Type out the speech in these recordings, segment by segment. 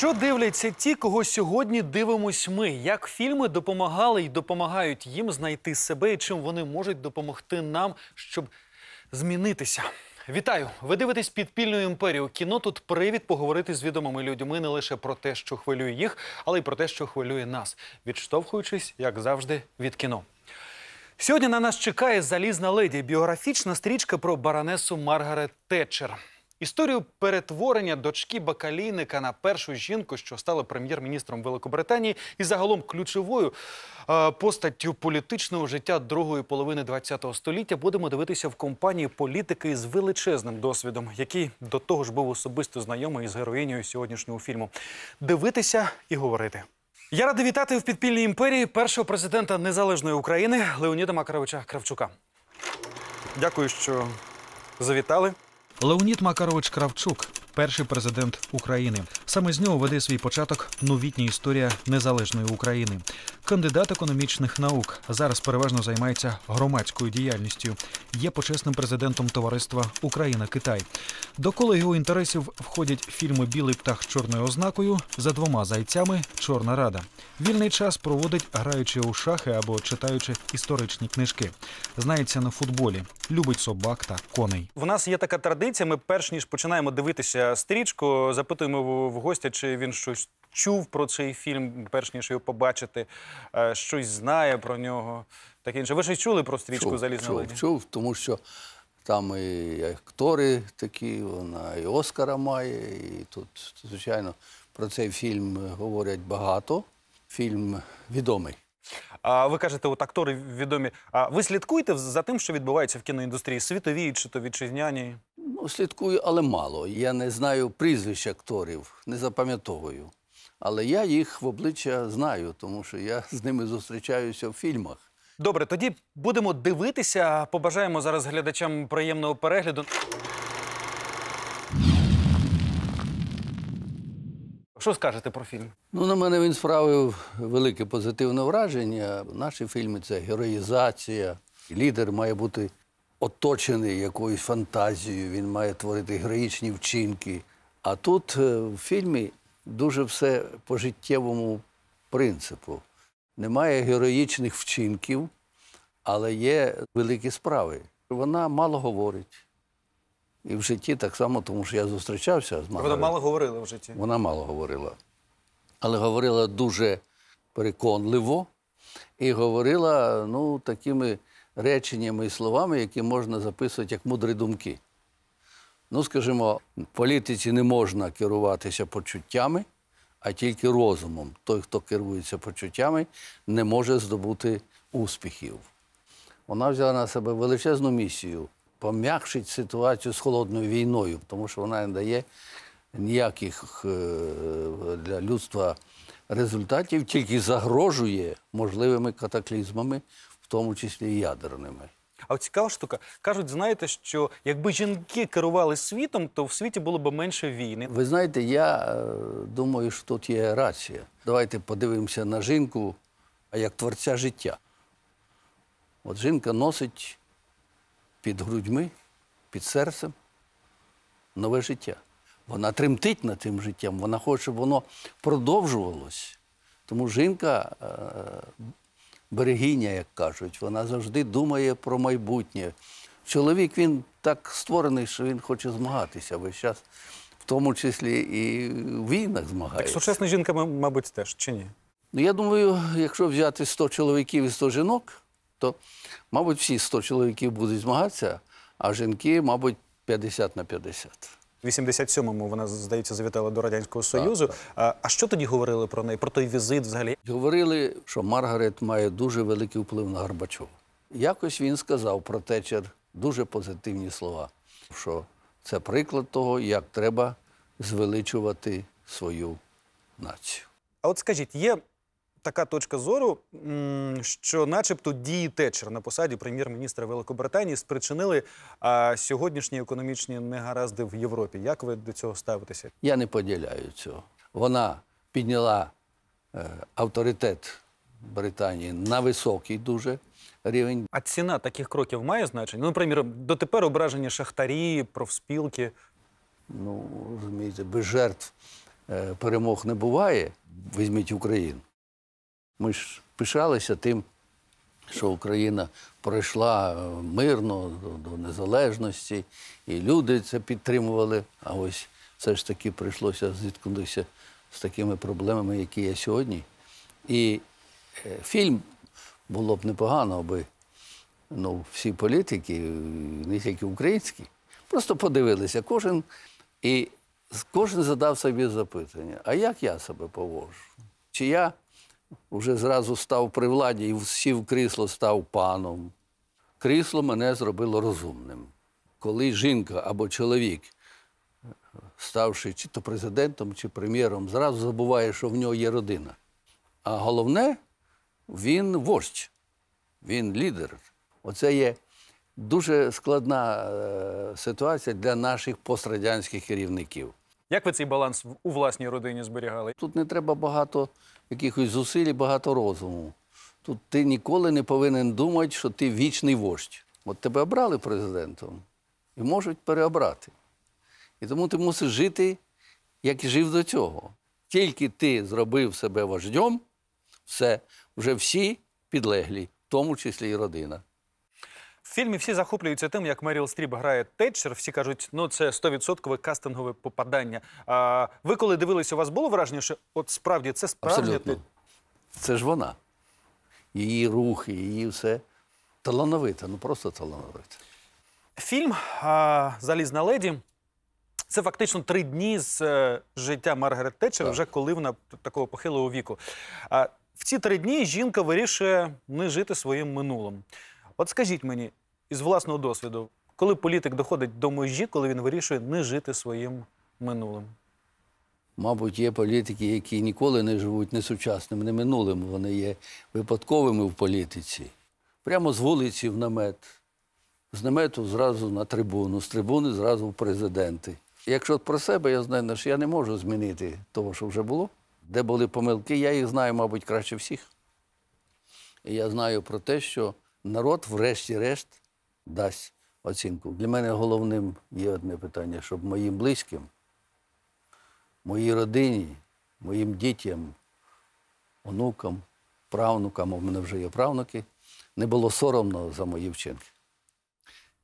Що дивляться ті, кого сьогодні дивимось ми? Як фільми допомагали і допомагають їм знайти себе, і чим вони можуть допомогти нам, щоб змінитися? Вітаю! Ви дивитесь підпільну імперію. Кіно тут привід поговорити з відомими людьми не лише про те, що хвилює їх, але й про те, що хвилює нас, відштовхуючись, як завжди, від кіно. Сьогодні на нас чекає залізна леді біографічна стрічка про баронесу Маргарет Тетчер. Історію перетворення дочки бакалійника на першу жінку, що стала прем'єр-міністром Великобританії, і загалом ключовою е, постаттю політичного життя другої половини ХХ століття будемо дивитися в компанії політики з величезним досвідом, який до того ж був особисто знайомий із героїнею сьогоднішнього фільму. Дивитися і говорити. Я радий вітати в підпільній імперії першого президента незалежної України Леоніда Макаровича Кравчука. Дякую, що завітали. Леонід Макарович Кравчук, перший президент України. Саме з нього веде свій початок новітня історія незалежної України. Кандидат економічних наук зараз переважно займається громадською діяльністю. Є почесним президентом товариства Україна-Китай. До кола його інтересів входять фільми Білий птах чорною ознакою за двома зайцями Чорна рада. Вільний час проводить, граючи у шахи або читаючи історичні книжки. Знається на футболі, любить собак та коней. У нас є така традиція. Ми перш ніж починаємо дивитися стрічку, запитуємо в- гостя, чи він щось чув про цей фільм, перш ніж його побачити, е, щось знає про нього. Таке інше. Ви щось чули про стрічку Залізна чув, леді? чув, тому що там і актори такі, вона і Оскара має, і тут, звичайно, про цей фільм говорять багато. Фільм відомий. А ви кажете, от актори відомі. А ви слідкуєте за тим, що відбувається в кіноіндустрії, світовій чи то вітчизняній? Ну, слідкую, але мало. Я не знаю прізвищ акторів, не запам'ятовую. Але я їх в обличчя знаю, тому що я з ними зустрічаюся в фільмах. Добре, тоді будемо дивитися. Побажаємо зараз глядачам приємного перегляду. Що скажете про фільм? Ну, на мене він справив велике позитивне враження. Наші фільми це героїзація. Лідер має бути оточений якоюсь фантазією, він має творити героїчні вчинки. А тут е, в фільмі дуже все по життєвому принципу. Немає героїчних вчинків, але є великі справи. Вона мало говорить. І в житті так само, тому що я зустрічався з Маргарет. мало говорили в житті. Вона мало говорила, але говорила дуже переконливо і говорила ну, такими реченнями і словами, які можна записувати як мудрі думки. Ну, скажімо, політиці не можна керуватися почуттями, а тільки розумом. Той, хто керується почуттями, не може здобути успіхів. Вона взяла на себе величезну місію пом'якшити ситуацію з холодною війною, тому що вона не дає ніяких е, для людства результатів, тільки загрожує можливими катаклізмами, тому числі і ядерними. А от цікава штука. Кажуть, знаєте, що якби жінки керували світом, то в світі було б менше війни. Ви знаєте, я е, думаю, що тут є рація. Давайте подивимося на жінку а як творця життя. От жінка носить під грудьми, під серцем нове життя. Вона тремтить над цим життям, вона хоче, щоб воно продовжувалось. Тому жінка, е, берегиня, як кажуть, вона завжди думає про майбутнє. Чоловік він так створений, що він хоче змагатися весь час, в тому числі і в війнах Так змагається. сучасна жінка, мабуть, теж чи ні? Ну, я думаю, якщо взяти 100 чоловіків і 100 жінок, то, мабуть, всі 100 чоловіків будуть змагатися, а жінки, мабуть, 50 на 50. В 87-му вона, здається, завітала до Радянського Союзу. А, а що тоді говорили про неї? Про той візит взагалі? Говорили, що Маргарет має дуже великий вплив на Горбачова. Якось він сказав про Течер дуже позитивні слова, що це приклад того, як треба звеличувати свою націю. А от скажіть, є така точка зору, що, начебто, дії Тетчер на посаді прем'єр-міністра Великобританії спричинили сьогоднішні економічні негаразди в Європі. Як ви до цього ставитеся? Я не поділяю цього. Вона підняла е, авторитет Британії на високий дуже рівень. А ціна таких кроків має значення? Ну, наприклад, дотепер ображені шахтарі, профспілки. Ну, розумієте, без жертв е, перемог не буває, візьміть Україну. Ми ж пишалися тим, що Україна пройшла е, мирно до, незалежності, і люди це підтримували. А ось все ж таки прийшлося зіткнутися з такими проблемами, які є сьогодні. І е, фільм було б непогано, аби ну, всі політики, е, не тільки українські, просто подивилися кожен і кожен задав собі запитання: а як я себе поводжу? Чи я вже зразу став при владі і сів крісло, став паном? Крісло мене зробило розумним. Коли жінка або чоловік, ставши чи то президентом, чи прем'єром, зразу забуває, що в нього є родина. А головне, він вождь, він лідер. Оце є дуже складна е, ситуація для наших пострадянських керівників. Як ви цей баланс у власній родині зберігали? Тут не треба багато якихось зусиль, багато розуму. Тут ти ніколи не повинен думати, що ти вічний вождь. От тебе обрали президентом і можуть переобрати. І тому ти мусиш жити, як і жив до цього. Тільки ти зробив себе вождем, все, вже всі підлеглі, в тому числі і родина. В фільмі всі захоплюються тим, як Меріл Стріп грає Тетчер. Всі кажуть, ну це 100% кастингове попадання. А ви коли дивилися, у вас було враження, що от справді це справжня Абсолютно. Це ж вона. Її рухи, її все талановита, ну просто талановита. Фільм Залізна леді. Це фактично три дні з е, життя Маргарет Тетчер, Так. вже коли вона такого похилого віку. А в ці три дні жінка вирішує не жити своїм минулим. От скажіть мені, із власного досвіду, коли політик доходить до межі, коли він вирішує не жити своїм минулим? Мабуть, є політики, які ніколи не живуть не сучасним, не минулим. Вони є випадковими в політиці. Прямо з вулиці в намет, з намету зразу на трибуну, з трибуни зразу в президенти. Якщо про себе я знаю, що я не можу змінити того, що вже було. Де були помилки, я їх знаю, мабуть, краще всіх. І я знаю про те, що народ, врешті-решт, дасть оцінку. Для мене головним є одне питання, щоб моїм близьким моїй родині, моїм дітям, онукам, правнукам, у мене вже є правнуки, не було соромно за мої вчинки.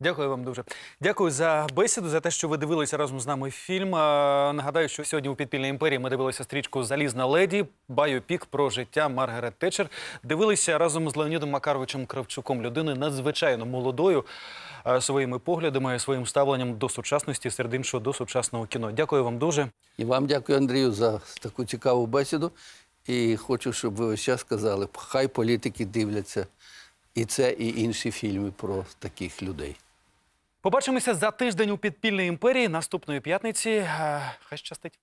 Дякую вам дуже. Дякую за бесіду, за те, що ви дивилися разом з нами фільм. Нагадаю, що сьогодні у підпільній імперії ми дивилися стрічку Залізна леді, байопік про життя Маргарет Тетчер. Дивилися разом з Леонідом Макаровичем Кравчуком, людиною надзвичайно молодою, своїми поглядами, своїм ставленням до сучасності, серед іншого до сучасного кіно. Дякую вам дуже. І вам дякую, Андрію, за таку цікаву бесіду. І хочу, щоб ви ось час сказали, хай політики дивляться і це, і інші фільми про таких людей. Побачимося за тиждень у підпільній імперії наступної п'ятниці. Хай щастить.